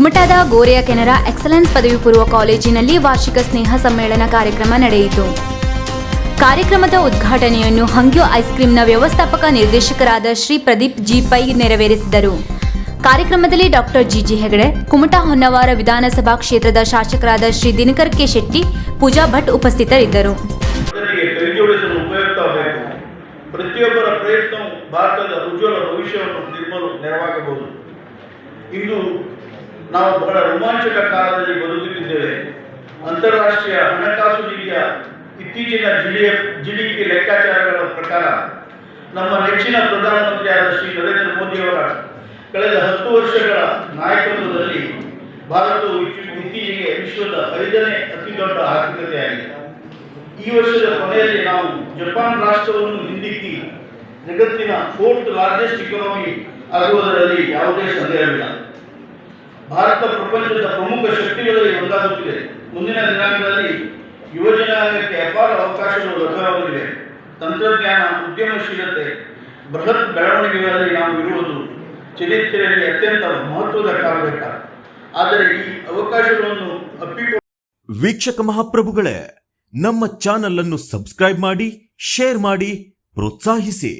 ಮಂಡ್ಯದ ಗೋರೆಯ ಕೆನರಾ ಎಕ್ಸಲೆನ್ಸ್ ಪದವಿ ಪೂರ್ವ ಕಾಲೇಜಿನಲ್ಲಿ ವಾರ್ಷಿಕ ಸ್ನೇಹ ಸಮ್ಮೇಳನ ಕಾರ್ಯಕ್ರಮ ನಡೆಯಿತು. ಕಾರ್ಯಕ್ರಮದ ಉದ್ಘಾಟನೆಯನ್ನು ಹಂಗ್ಯೋ ಐಸ್ಕ್ರೀಂನ ವ್ಯವಸ್ಥಾಪಕ ನಿರ್ದೇಶಕರಾದ ಶ್ರೀ ಪ್ರದೀಪ್ ಜಿ ಪೈ ನೆರವೇರಿಸಿದರು. ಕಾರ್ಯಕ್ರಮದಲ್ಲಿ ಡಾಕ್ಟರ್ ಜಿಜಿ ಹೆಗಡೆ, ಕುಮಟಾ ಹೊನ್ನವಾರ ವಿಧಾನಸಭಾ ಕ್ಷೇತ್ರದ ಶಾಸಕರಾದ ಶ್ರೀ ದಿನಕರ್ ಕೆ ಶೆಟ್ಟಿ, ಪೂಜಾ ಭಟ್ ಉಪಸ್ಥಿತರಿದ್ದರು. ಪ್ರತಿಯೊಬ್ಬರ ಪ್ರಯತ್ನವು ಭಾರತದ ಉಜ್ವಲ ಭವಿಷ್ಯವನ್ನು ನಿರ್ಮಲು ನೆರವಾಗಬಹುದು. ಇಂದು ನಾವು ಬಹಳ ರೋಮಾಂಚಕ ಕಾಲದಲ್ಲಿ ಬದುಕುತ್ತಿದ್ದೇವೆ. ಅಂತಾರಾಷ್ಟ್ರೀಯ ಹಣಕಾಸು ನಿಧಿಯ ಇತ್ತೀಚಿನ ಜಿಡಿಯ ಜಿಡಿಪಿ ಲೆಕ್ಕಾಚಾರಗಳ ಪ್ರಕಾರ ನಮ್ಮ ನೆಚ್ಚಿನ ಪ್ರಧಾನಮಂತ್ರಿಯಾದ ಶ್ರೀ ನರೇಂದ್ರ ಮೋದಿಯವರ ಕಳೆದ ಹತ್ತು ವರ್ಷಗಳ ನಾಯಕತ್ವದಲ್ಲಿ ಭಾರತವು ಇತ್ತೀ- ಇತ್ತೀಚೆಗೆ ವಿಶ್ವದ ಐದನೇ ಅತಿದೊಡ್ಡ ಆರ್ಥಿಕತೆಯಾಗಿದೆ. ಈ ವರ್ಷದ ಕೊನೆಯಲ್ಲಿ ನಾವು ಜಪಾನ್ ರಾಷ್ಟ್ರವನ್ನು ಹಿಂದಿಕ್ಕಿ ಜಗತ್ತಿನ ಫೋರ್ತ್ ಲಾರ್ಜೆಸ್ಟ್ ಇಕಾನಮಿ ಆಗುವುದರಲ್ಲಿ ಯಾವುದೇ ಸಂದೇಹವಿಲ್ಲ. ಭಾರತ ಪ್ರಪಂಚದ ಪ್ರಮುಖ ಶಕ್ತಿಗಳಲ್ಲಿ ಒಂದಾಗುತ್ತಿದೆ. ಮುಂದಿನ ದಿನಾಂಕಗಳಲ್ಲಿ ಯುವಜನಾಂಗಕ್ಕೆ ಅಪಾರ ಅವಕಾಶಗಳು ಲಭ್ಯವಾಗಲಿವೆ ತಂತ್ರಜ್ಞಾನ, ಉದ್ಯಮಶೀಲತೆ, ಬೃಹತ್ ಬೆಳವಣಿಗೆಗಳಲ್ಲಿ ನಾವು ಇರುವುದು ಚರಿತ್ರೆಯಲ್ಲಿ ಅತ್ಯಂತ ಮಹತ್ವದ ಕಾಲಘಟ್ಟ ಆದರೆ ಈ ಅವಕಾಶಗಳನ್ನು ಅಪ್ಪಿಕೊಂಡು ವೀಕ್ಷಕ ಮಹಾಪ್ರಭುಗಳೇ, ನಮ್ಮ ಚಾನಲ್ ಅನ್ನು ಸಬ್ಸ್ಕ್ರೈಬ್ ಮಾಡಿ, ಶೇರ್ ಮಾಡಿ, ಪ್ರೋತ್ಸಾಹಿಸಿ.